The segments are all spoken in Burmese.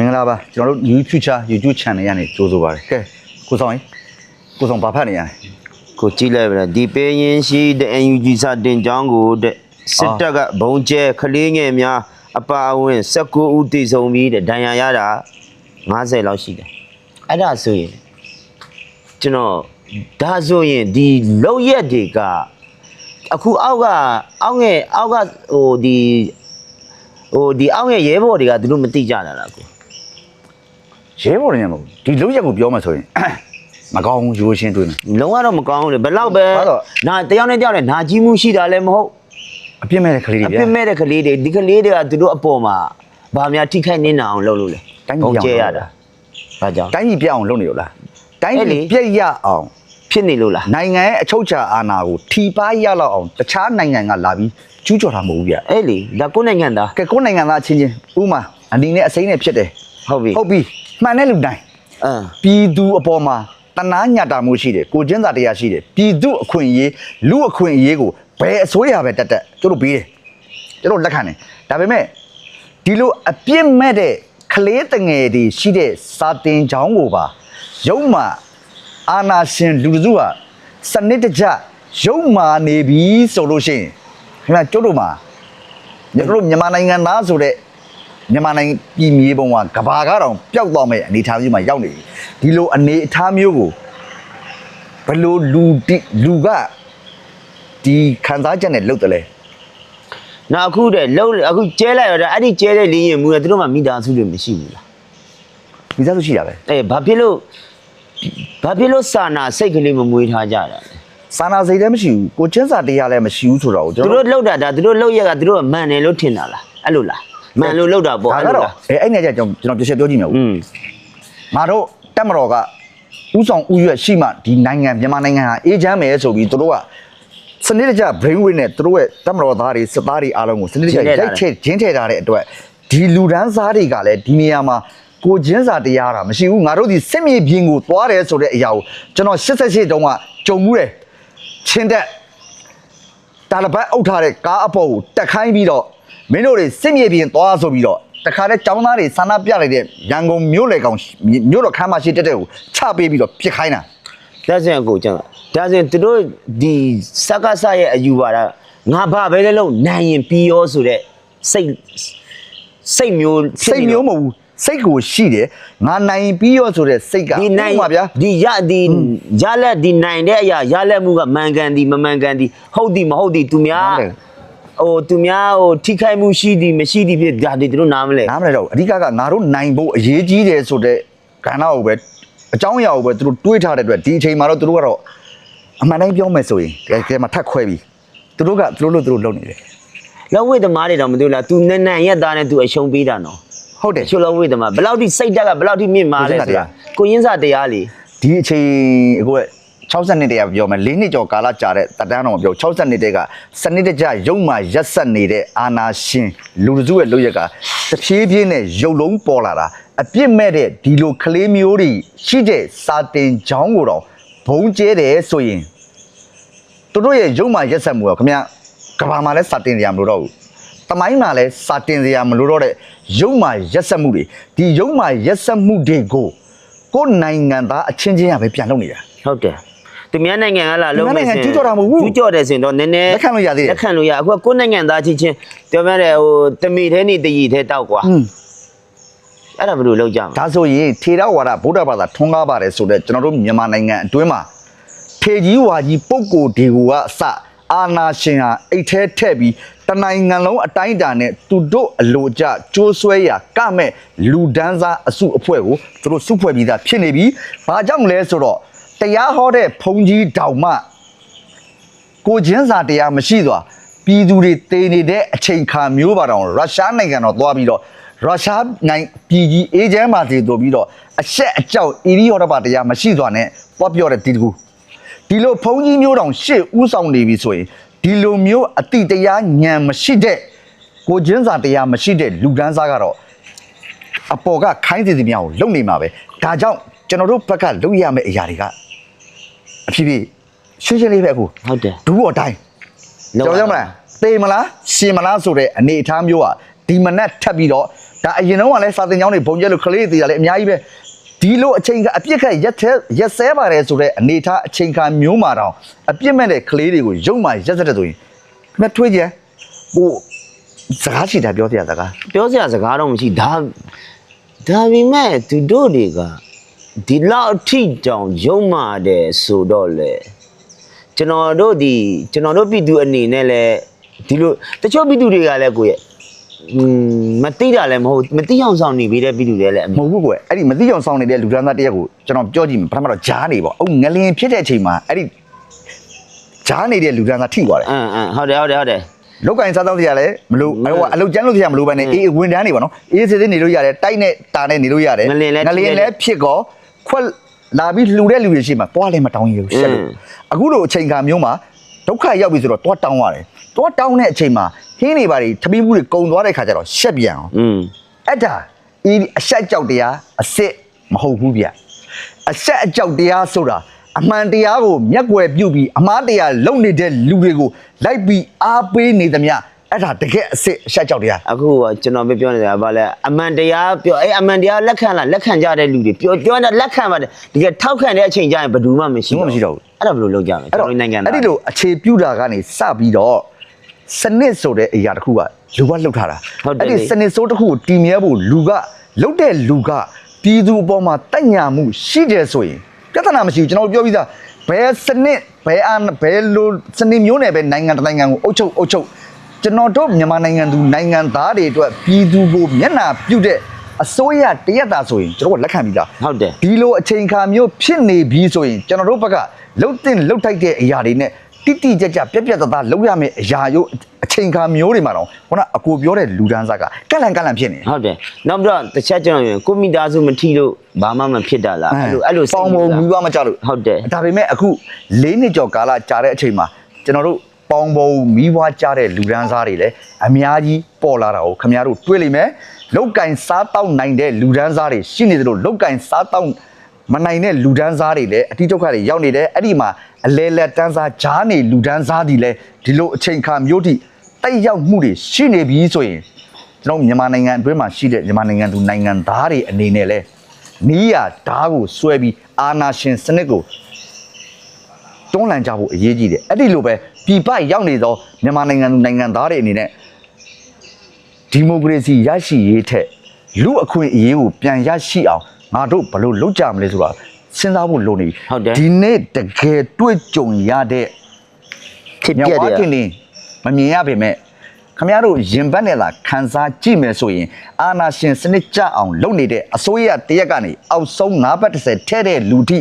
မင်္ဂလာပါကျွန်တော်တို့ New Future YouTube Channel ကနေကြိုးဆိုပါရစေကဲကိုဆောင်ရင်ကိုဆောင်ဘာဖတ်နေရလဲကိုကြည့်လိုက်ပါလားဒီပေးရင်ရှိတဲ့ NUG စာတင်ကြောင်းကိုတဲ့စစ်တပ်ကဘုံကျဲခလေးငယ်များအပါအဝင်19ဦးတည်ဆုံပြီးတဲ့ဒဏ်ရာရတာ90လောက်ရှိတယ်အဲ့ဒါဆိုရင်ကျွန်တော်ဒါဆိုရင်ဒီလောက်ရက်တွေကအခုအောက်ကအောက်ငယ်အောက်ကဟိုဒီဟိုဒီအောက်ငယ်ရဲဘော်တွေကသူတို့မသိကြတာလားကို ရဲဘော်တွေညမဟုတ်ဘူးဒီလုံးရက်ကိုပြောမှဆိုရင်မကောင်းဘူးရိုးရှင်းတွေးမယ်လုံးဝတော့မကောင်းဘူးလေဘယ်လောက်ပဲဟုတ်တော့နာတယောက်နဲ့တယောက်နဲ့နာကြီးမှုရှိတာလည်းမဟုတ်အပြစ်မဲ့တဲ့ကလေးတွေအဗျာပြစ်မဲ့တဲ့ကလေးတွေဒီကလေးတွေကသူတို့အပေါ်မှာဘာများထိခိုက်နေတာအောင်လုပ်လို့လဲတိုင်းပြည်ဘုံပြောင်းကျဲရတာဘာကြောင့်တိုင်းပြည်ပြတ်အောင်လုပ်နေလို့လားတိုင်းအဲ့လေပြည်ပြတ်ရအောင်ဖြစ်နေလို့လားနိုင်ငံရဲ့အချုပ်အခြာအာဏာကိုထီပါရလောက်အောင်တခြားနိုင်ငံကလာပြီးကျူးကျော်တာမဟုတ်ဘူးဗျအဲ့လေဒါကိုယ့်နိုင်ငံသားကဲကိုယ်နိုင်ငံသားချင်းချင်းဥမာအနီနဲ့အစိမ်းနဲ့ဖြစ်တယ်ဟုတ်ပြီဟုတ်ပြီ မှန်တဲ့လူတိုင်းအင်းပြည်သူအပေါ်မှာတနာညတာမှုရှိတယ်ကိုကျင်းစာတရားရှိတယ်ပြည်သူအခွင့်အရေးလူအခွင့်အရေးကိုဘယ်အစိုးရပဲတက်တက်ကျတို့ပေးတယ်ကျတို့လက်ခံတယ်ဒါပေမဲ့ဒီလိုအပြစ်မဲ့တဲ့ကလေးတငယ်တွေရှိတဲ့စာတင်ချောင်းကိုပါရုံမှအာနာရှင်လူစုဟာစနစ်တကျရုံမှနေပြီဆိုလို့ရှိရင်ခင်ဗျာကျတို့မှာကျတို့မြန်မာနိုင်ငံသားဆိုတဲ့ မြန်မာနိုင်ငံပြည်မြေပုံကကဘာကတော့ပျောက်သွားမဲ့အနေအထားမျိုးမှာရောက်နေပြီဒီလိုအနေအထားမျိုးကိုဘယ်လိုလူတိလူကဒီခံစားချက်နဲ့လုပ်တယ်လဲနောက်အခုတဲ့လုံးအခုကျဲလိုက်တော့အဲ့ဒီကျဲတဲ့လင်းရင်မူရသူတို့မှမိသားစုတွေမရှိဘူးလားမိသားစုရှိတာပဲအေးဘာဖြစ်လို့ဘာဖြစ်လို့စာနာစိတ်ကလေးမမွေးထားကြတာလဲစာနာစိတ်လည်းမရှိဘူးကိုချင်းစာတရားလည်းမရှိဘူးဆိုတော့ကျွန်သူတော်တို့လောက်တာဒါသူတို့လောက်ရက်ကသူတို့ကမှန်တယ်လို့ထင်တာလားအဲ့လိုလား မှန်လို့လောက်တာပေါ့ဒါအဲ့ကလိုတော့လားအဲအဲ့နဲ့ကြကျွန်တော်ကျွန်တော်ပြချက်ပြောကြည့်မယ်ဦးอืมငါတို့တက်မတော်ကဥဆောင်ဥရွက်ရှိမှဒီနိုင်ငံမြန်မာနိုင်ငံဟာအေးချမ်းမယ်ဆိုပြီးသူတို့ကစနစ်တကျ brain weight နဲ့သူတို့ရဲ့တက်မတော်သားတွေစစ်သားတွေအားလုံးကိုစနစ်တကျရိုက်ထည့်ဂျင်းထည့်ထားတဲ့အတွက်ဒီလူဒန်းစားတွေကလည်းဒီနေရာမှာကိုချင်းစာတရားတာမရှိဘူးငါတို့ဒီစစ်မြေပြင်ကိုသွားတယ်ဆိုတဲ့အရာကိုကျွန်တော်88တုန်းကကြုံမှုတယ်ချင်းတက်တာလပတ်အုပ်ထားတဲ့ကားအပေါ်ကိုတက်ခိုင်းပြီးတော့ မင်းတို့တွေစစ်မြေပြင်သွားဆိုပြီးတော့တခါတည်းចောင်းသားတွေဆန္ဒပြလိုက်တဲ့ရန်ကုန်မြို့လေကောင်မြို့တော်ခမ်းမရှိတက်တဲ့ကိုချပေးပြီးတော့ပြစ်ခိုင်းတာဒါဆိုရင်ကိုကျန်ဒါဆိုရင်သူတို့ဒီစကားဆရဲ့အယူပါတာငါဘာပဲလဲလို့နိုင်ရင်ပြီးရောဆိုတဲ့စိတ်စိတ်မျိုးဖြစ်စိတ်နေမျိုးမဟုတ်ဘူးစိတ်ကိုရှိတယ်ငါနိုင်ပြီးရောဆိုတဲ့စိတ်ကဒီနိုင်ဥပမာဗျာဒီရဒီရလက်ဒီနိုင်တဲ့အရာရလက်မှုကမှန်ကန်ဒီမမှန်ကန်ဒီဟုတ်ဒီမဟုတ်ဒီသူများနားမလဲ ဟိုသူများဟိုထိခိုက်မှုရှိဒီမရှိဒီဖြစ်ဒါဒီသူတို့နားမလဲနားမလဲတော့ဘူးအဓိကကငါတို့နိုင်ဖို့အရေးကြီးတယ်ဆိုတဲ့ကဏ္ဍကိုပဲအကြောင်းအရာကိုပဲသူတို့တွေးထားတဲ့အတွက်ဒီအချိန်မှာတော့သူတို့ကတော့အမှန်တိုင်းပြောမယ်ဆိုရင်တကယ်မှထပ်ခွဲပြီးသူတို့ကသူတို့လို့သူတို့လုပ်နေတယ်လောက်ဝိသမားတွေတော့မသိဘူးလား तू နန်းနန်းရက်သားနဲ့ तू အရှုံးပေးတာနော်ဟုတ်တယ်ချိုးလောက်ဝိသမားဘယ်လောက်ထိစိတ်တက်ကဘယ်လောက်ထိမြင့်မားလဲဆိုတာကိုရင်းစာတရားလေဒီအချိန်အခုက 60နှစ်တည်းကပြောမယ်၄နှစ်ကျော်ကာလကြာတဲ့တတန်းတော်မပြော60နှစ်တည်းကစနစ်တကျရုံမှရက်ဆက်နေတဲ့အာနာရှင်လူတစုရဲ့လုပ်ရက်ကတဖြည်းဖြည်းနဲ့ရုပ်လုံးပေါ်လာတာအပြစ်မဲ့တဲ့ဒီလိုကလေးမျိုးတွေရှိတဲ့စာတင်ချောင်းကိုတော့ဘုံကျဲတယ်ဆိုရင်သူတို့ရဲ့ရုံမှရက်ဆက်မှုကခင်ဗျာကဘာမှာလဲစာတင်ကြရမလို့တော့ဘူးတမိုင်းမှာလဲစာတင်စရာမလိုတော့တဲ့ရုံမှရက်ဆက်မှုတွေဒီရုံမှရက်ဆက်မှုတွေကိုကိုယ်နိုင်ငံသားအချင်းချင်းကပဲပြန်လုပ်နေတာဟုတ်တယ် သူများနိုင်ငံကလာလုံးသူများနိုင်ငံကျူးကျော်တာမဟုတ်ဘူးကျူးကျော်တယ်ဆိုရင်တော့နည်းနည်းလက်ခံလို့ရသေးတယ်လက်ခံလို့ရအခုကကိုယ်နိုင်ငံသားချင်းချင်းပြောပြတယ်ဟိုတမီထဲနေတရီထဲတောက်ကွာอืมအဲ့ဒါဘယ်လိုလုပ်ကြမလဲဒါဆိုရင်ထေရဝါဒဗုဒ္ဓဘာသာထွန်းကားပါတယ်ဆိုတော့ကျွန်တော်တို့မြန်မာနိုင်ငံအတွင်းမှာထေကြီးဝါကြီးပုဂ္ဂိုလ်ဒီကူကအစအာနာရှင်ဟာအိတ်ထဲထည့်ပြီးတနိုင်ငံလုံးအတိုင်းအတာနဲ့သူတို့အလိုကျကြိုးဆွဲရာကမဲ့လူဒန်းစားအစုအဖွဲ့ကိုသူတို့စုဖွဲ့ပြီးသားဖြစ်နေပြီ။ဘာကြောင့်လဲဆိုတော့ တရားဟောတဲ့ဘုန်းကြီးတောင်မှကိုချင်းစာတရားမရှိသွားပြည်သူတွေတေနေတဲ့အချိန်ခါမျိုးပါတော့ရုရှားနိုင်ငံတော့သွားပြီးတော့ရုရှားနိုင်ပြည်ကြီးအေဂျင့်ပါစီတို့ပြီးတော့အဆက်အကြောက်အီရီယောဒပါတရားမရှိသွားနဲ့ပွားပြောတဲ့ဒီတကူဒီလိုဘုံကြီးမျိုးတောင်ရှေ့ဥဆောင်နေပြီဆိုရင်ဒီလိုမျိုးအတိတရားညံမရှိတဲ့ကိုချင်းစာတရားမရှိတဲ့လူဒန်းစားကတော့အပေါ်ကခိုင်းစီစီများကိုလုံနေမှာပဲဒါကြောင့်ကျွန်တော်တို့ဘက်ကလုံရမယ့်အရာတွေက အဖြစ်ဖြစ်ရှင်းရှင်းလေးပဲအခုဟုတ်တယ်ဒူးအတိုင်းကျွန်တော်ပြောမလားသေမလားရှင်မလားဆိုတဲ့အနေအထားမျိုးอ่ะဒီမနက်ထပ်ပြီးတော့ဒါအရင်တော့ကလည်းစာတင်ကျောင်းတွေဘုံကျက်လို့ကလေးတွေတည်ရလဲအများကြီးပဲဒီလိုအချိန်ကအပြစ်ခတ်ရက်သေးရက်ဆဲပါတယ်ဆိုတဲ့အနေထားအချိန်ခါမျိုးမှာတော့အပြစ်မဲ့တဲ့ကလေးတွေကိုရုံမှရက်စက်တဲ့ဆိုရင်ခင်ဗျထွေးကြဟိုစကားရှိတာပြောစရာစကားပြောစရာစကားတော့မရှိဒါဒါပေမဲ့သူတို့တွေက ဒီလောက်အထိတောင်ယုံမာတယ်ဆိုတော့လေကျွန်တော်တို့ဒီကျွန်တော်တို့ပြည်သူအနေနဲ့လဲဒီလိုတချို့ပြည်သူတွေကလည်းကိုယ့်ရဲ့อืมမတိတာလည်းမဟုတ်မတိအောင်ဆောင်နေပြီးတဲ့ပြည်သူတွေလည်းအမဟုတ်ဘူးကွယ်အဲ့ဒီမသိအောင်စောင်းနေတဲ့လူဒန်းသားတရက်ကိုကျွန်တော်ပြောကြည့်မယ်ပထမတော့ဂျားနေပေါ့အုတ်ငလင်ဖြစ်တဲ့အချိန်မှာအဲ့ဒီဂျားနေတဲ့လူဒန်းသားထိသွားတယ်အင်းအင်းဟုတ်တယ်ဟုတ်တယ်ဟုတ်တယ်လောက်ကင်စားတော့တရားလဲမလို့မဟိုလို့ကအလုတ်ကျန်းလို့တရားမလို့ပဲနဲ့ဟင်းအေးဝန်တန်းနေပါနော်အေးစစ်စစ်နေလို့ရတယ်တိုက်နဲ့တာနဲ့နေလို့ရတယ်ငလျင်လည်းငလျင်ထိတယ်လည်းဖြစ်ကော ခွက်လာပြီးလှူတဲ့လူတွေရှိမှတွားလည်းမတောင်းရဘူးရှက်လို့ဟင်းအခုလိုအချိန်ခါမျိုးမှာဒုက္ခရောက်ပြီဆိုတော့တွားတောင်းရတယ်တွားတောင်းတဲ့အချိန်မှာဟင်းနေပါတွေထမင်းမှုတွေကုံသွားတဲ့ခါကျတော့ရှက်ပြန်အောင်อืมအဲ့ဒါဤအဆက်ကြောက်တရားအစ်စ်မဟုတ်ဘူးဗျအဆက်အကြောက်တရားဆိုတာအမှန်တရားကိုမျက်ွယ်ပြုတ်ပြီးအမှားတရားလုံနေတဲ့လူတွေကိုလိုက်ပြီးအားပေးနေသမျှ အဲ့ဒါတကယ်အစ်စ်အဆက်ကြောက်တရားအခုကကျွန်တော်ပဲပြောနေတာဗာလဲအမှန်တရားပြောအဲ့အမှန်တရားလက်ခံလားလက်ခံကြတဲ့လူတွေပြောပြောတာလက်ခံပါတယ်တကယ်ထောက်ခံတဲ့အချိန်ကျရင်ဘယ်သူမှမရှိဘူးမရှိတော့ဘူးအဲ့ဒါဘယ်လိုလုပ်ကြမလဲကျွန်တော်တို့နိုင်ငံသားအဲ့ဒီလိုအခြေပြုတာကနေစပြီးတော့စနစ်ဆိုတဲ့အရာတစ်ခုကလူကလှုပ်ထားတာဟုတ်တယ်အဲ့ဒီလေစနစ်ဆိုးတစ်ခုကိုတည်မြဲဖို့လူကလှုပ်တဲ့လူကပြည်သူအပေါ်မှာတက်ညာမှုရှိတယ်ဆိုရင်ပြဿနာမရှိဘူးကျွန်တော်တို့ပြောပြီးသားဘယ်စနစ်ဘယ်အာဘယ်လိုစနစ်မျိုးနဲ့ပဲနိုင်ငံတစ်နိုင်ငံကိုအုပ်ချုပ်အုပ်ချုပ် ကျွန်တော်တို့မြန်မာနိုင်ငံသူနိုင်ငံသားတွေအတွက်ပြည်သူကိုမျက်နှာပြုတ်တဲ့အစိုးရတရက်တာဆိုရင်ကျွန်တော်တို့ကလက်ခံပြီးသားဟုတ်တယ်ဒီလိုအချိန်ခါမျိုးဖြစ်နေပြီဆိုရင်ကျွန်တော်တို့ဘက်ကလှုပ်တင်လှုပ်ထိုက်တဲ့အရာတွေနဲ့တိတိကျကျပြက်ပြက်သားသားလှုပ်ရမယ့်အရာရိုးအချိန်ခါမျိုးတွေမှာတော့ခုနအကိုပြောတဲ့လူဒန်းစားကကက်လန်ကက်လန်ဖြစ်နေတယ်ဟုတ်တယ်နောက်ပြီးတော့တစ်ချက်ကျွန်တော်ပြောရင်ကိုမိသားစုမထီလို့ဘာမှမဖြစ်တာလားအဲ့လိုအဲ့လိုစိတ်ပေါင်းပုံမီးပွားမကြလို့ဟုတ်တယ်ဒါပေမဲ့အခု၄နှစ်ကျော်ကာလကြာတဲ့အချိန်မှာကျွန်တော်တို့ ပေါင်းပုံမီးပွားကြတဲ့လူဒန်းစားတွေလည်းအများကြီးပေါ်လာတာကိုခင်ဗျားတို့တွေးလိမ့်မယ်လောက်ကင်စားတောက်နိုင်တဲ့လူဒန်းစားတွေရှိနေသလိုလောက်ကင်စားတောက်မနိုင်တဲ့လူဒန်းစားတွေလည်းအတိဒုက္ခတွေရောက်နေတယ်အဲ့ဒီမှာအလဲလက်တန်းစားဂျားနေလူဒန်းစားတွေလည်းဒီလိုအချိန်ခါမျိုးထိတိတ်ရောက်မှုတွေရှိနေပြီဆိုရင်ကျွန်တော်မြန်မာနိုင်ငံအတွင်းမှာရှိတဲ့မြန်မာနိုင်ငံသူနိုင်ငံသားတွေအနေနဲ့လဲနီးရဓာတ်ကိုဆွဲပြီးအာနာရှင်စနစ်ကိုတွန်းလှန်ကြဖို့အရေးကြီးတယ်အဲ့ဒီလိုပဲ ပြည်ပရောက်နေသောမြန်မာနိုင်ငံသူနိုင်ငံသားတွေအနေနဲ့ဒီမိုကရေစီရရှိရေးထက်လူအခွင့်အရေးကိုပြန်ရရှိအောင်ငါတို့ဘယ်လိုလုပ်ကြမလဲဆိုတာစဉ်းစားဖို့လိုနေပြီဟုတ်တယ်ဒီနေ့တကယ်တွေ့ကြုံရတဲ့ဖြစ်မြောပြက်က်ဝါတယ်ကင်းနေမမြင်ရပေမဲ့ခမရတို့ရင်ဘတ်နဲ့လာခန်းစားကြည့်မယ်ဆိုရင်အာနာရှင်စနစ်ကြအောင်လုပ်နေတဲ့အစိုးရတရက်ကနေအောက်ဆုံး၅ဘတ်30ထဲတဲ့လူထိ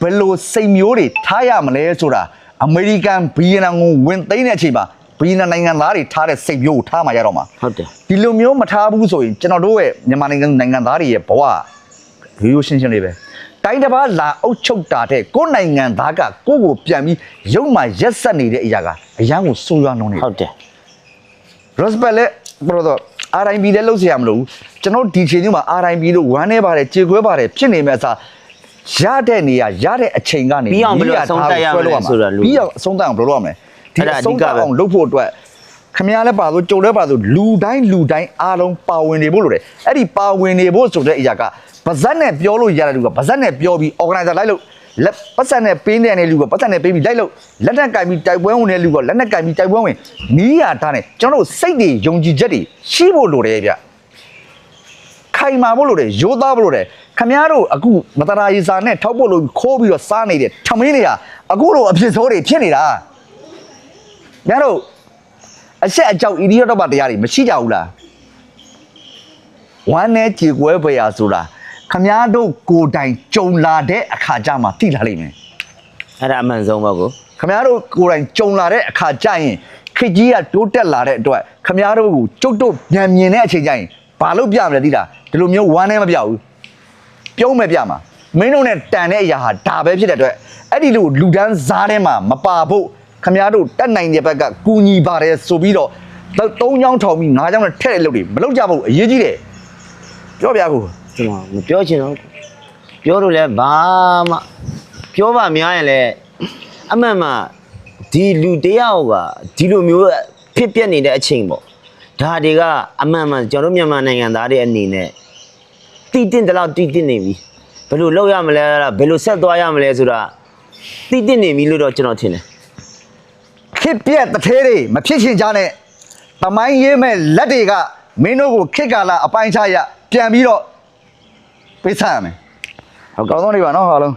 ဘယ်လိုစိတ်မျိုးတွေထားရမလဲဆိုတာ အမေရိကန်ဘီယီယံကိုဝင်သိမ်းတဲ့အချိန်မှာဘီယီယံနိုင်ငံသားတွေထားတဲ့စိတ်မျိုးကိုထားမှရတော့မှာ ဟုတ်တယ် ဒီလိုမျိုးမထားဘူးဆိုရင်ကျွန်တော်တို့ရဲ့မြန်မာနိုင်ငံနိုင်ငံသားတွေရဲ့ဘဝရိုးရိုးရှင်းရှင်းလေးပဲတိုင်းတစ်ပါးလာအုပ်ချုပ်တာတဲ့ကိုယ်နိုင်ငံသားကကိုယ့်ကိုပြန်ပြီးရုံမှရက်ဆက်နေတဲ့အရာကအရန်ကိုစိုးရွားနှုံးနေ ဟုတ်တယ် respect လဲဘယ်လိုတော့ RIB လဲလုပ်เสียရမလို့ကျွန်တော်ဒီချိန်ဒီမှာ RIB လို့ဝမ်းနေပါတယ်ကြေခွဲပါတယ်ဖြစ်နေမဲ့အစား ရတဲ့နေရရတဲ့အချိန်ကနေပြီးအောင်ဘယ်လိုအဆုံးသတ်ရမလဲဆိုတာလို့ပြီးအောင်အဆုံးသတ်အောင်ဘယ်လိုလုပ်ရမလဲဒီအဲ့ဒါအအဓိဆုံးကသတ်ပဲအောင်လုပ်ဖို့အတွက်ခမရလဲပါဆိုကြုံလဲပါဆိုလူတိုင်းလူတိုင်းအားလုံးပါဝင်နေဖို့လိုတယ်အဲ့ဒီပါဝင်နေဖို့ဆိုတဲ့အရာကပါဇက်နဲ့ပြောလို့ရတဲ့လူကပါဇက်နဲ့ပြောပြီး organizer လိုက်လို့လက်ပတ်စံနဲ့ပေးနေတဲ့လူကပတ်စံနဲ့ပေးပြီးလိုက်လို့လက်နက်ကင်ပြီးတိုက်ပွဲဝင်တဲ့လူကလက်နက်ကင်ပြီးတိုက်ပွဲဝင်နီးရထားနဲ့ကျွန်တော်တို့စိတ်တွေယုံကြည်ချက်တွေရှိဖို့လိုတယ်ဗျခိုင်မာဖို့လိုတယ်ရိုးသားဖို့လိုတယ် ခမရတို့အခုမတရာရီစာနဲ့ထောက်ဖို့လို့ခိုးပြီးတော့စားနေတဲ့ထမင်းတွေကအခုလိုအဖြစ်ဆိုးတွေဖြစ်နေတာညတို့အဆက်အကြောက်ဣဒီယတော့ပါတရားတွေမရှိကြဘူးလားဝမ်းနဲ့ကြေကွဲပရာဆိုတာခမရတို့ကိုယ်တိုင်ကြုံလာတဲ့အခါကြမှာသိလာလိမ့်မယ်အဲ့ဒါအမှန်ဆုံးပါကိုခမရတို့ကိုယ်တိုင်ကြုံလာတဲ့အခါကျရင်ခစ်ကြီးကတိုးတက်လာတဲ့အတွက်ခမရတို့ကိုကျုပ်တို့ပြန်မြင်တဲ့အချိန်ကျရင်ဘာလို့ပြမလဲသိလားဒီလိုမျိုးဝမ်းနဲ့မပြဘူး ပြုံးမဲ့ပြမှာမင်းတို့နဲ့တန်တဲ့အရာဟာဒါပဲဖြစ်တဲ့အတွက်အဲ့ဒီလိုလူဒန်းစားထဲမှာမပါဖို့ခမရတို့တက်နိုင်တဲ့ဘက်ကကူညီပါတယ်ဆိုပြီးတော့သုံးချောင်းထောင်ပြီးငါးချောင်းနဲ့ထည့်တဲ့လုပ်တွေမလုပ်ကြဘူးအရေးကြီးတယ်ပြောပြကိုကျွန်တော်မပြောချင်တော့ပြောလို့လဲဘာမှပြောပါများရင်လဲအမှန်မှဒီလူတယောက်ကဒီလိုမျိုးဖြစ်ပြက်နေတဲ့အချိန်ပေါ့ဒါတွေကအမှန်မှန်ကျွန်တော်တို့မြန်မာနိုင်ငံသားတွေအနေနဲ့ တီးတင်တယ်လို့တီးတင်နေပြီဘယ်လိုလုပ်ရမလဲလားဘယ်လိုဆက်သွားရမလဲဆိုတာတီးတင်နေပြီလို့တော့ကျွန်တော်ထင်တယ်ခစ်ပြက်တထဲတွေမဖြစ်ချင်ကြနဲ့တမိုင်းရေးမဲ့လက်တွေကမင်းတို့ကိုခစ်ကာလာအပိုင်းခြားရပြန်ပြီးတော့ပေးဆရမယ်ဟုတ်ကောကဲ့င်းဆုံးနေပါနော်ဟာလုံး